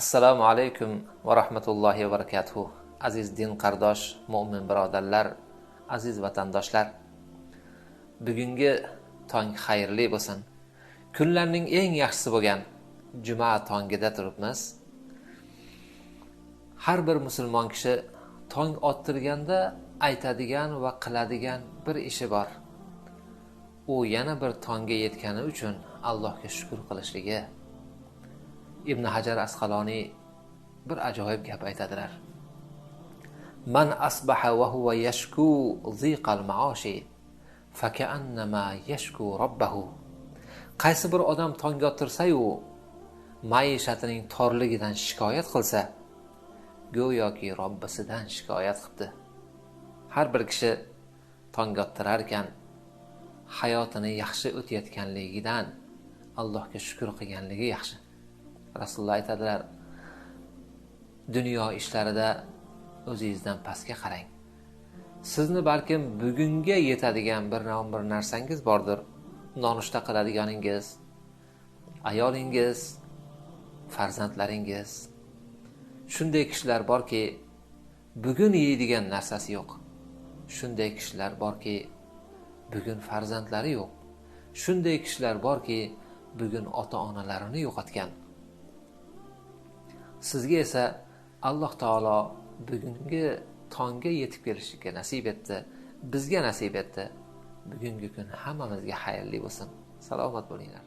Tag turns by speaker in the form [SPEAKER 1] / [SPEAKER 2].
[SPEAKER 1] assalomu alaykum va rahmatullohi va barakatuh. Aziz din qardosh mo'min birodarlar aziz vatandoshlar. Bugungi tong xayrli bo'lsin. Kunlarning eng yaxshisi bo'lgan juma tongida turibmiz. Har bir musulmon kishi tong ottirganda aytadigan va qiladigan bir ishi bor. U yana bir tongga yetgani uchun allohga shukur qilishligi ibn hajar asqaloniy bir ajoyib gap aytadilar. Man asbaha va huva yashku ziqal maoshi fakaannama yashku robbahu qaysi bir odam tongga ottirsayu maishatining torligidan shikoyat qilsa go'yoki robbisidan shikoyat qilibdi. Har bir kishi tongga ottirarkan hayotini yaxshi o'tayotganligidan allohga shukur qilganligi yaxshi. Rasululloh aytadilar dunyo ishlarida o'zingizdan pastga qarang. Sizni balkim bugunga yetadigan bir bir narsangiz bordir. Nonushta qiladiganingiz ayolingiz farzandlaringiz. Shunday kishilar borki bugun yeydigan narsasi yo'q. Shunday kishilar borki bugun farzandlari yo'q. Shunday kishilar borki bugun ota onalarini yo'qotgan. Sizga esa alloh taolo bugungi tongga yetib kelishga nasib etdi bizga nasib etdi. Bugungi kun hammamizga xayrli bo'lsin. Salomat bo'linglar.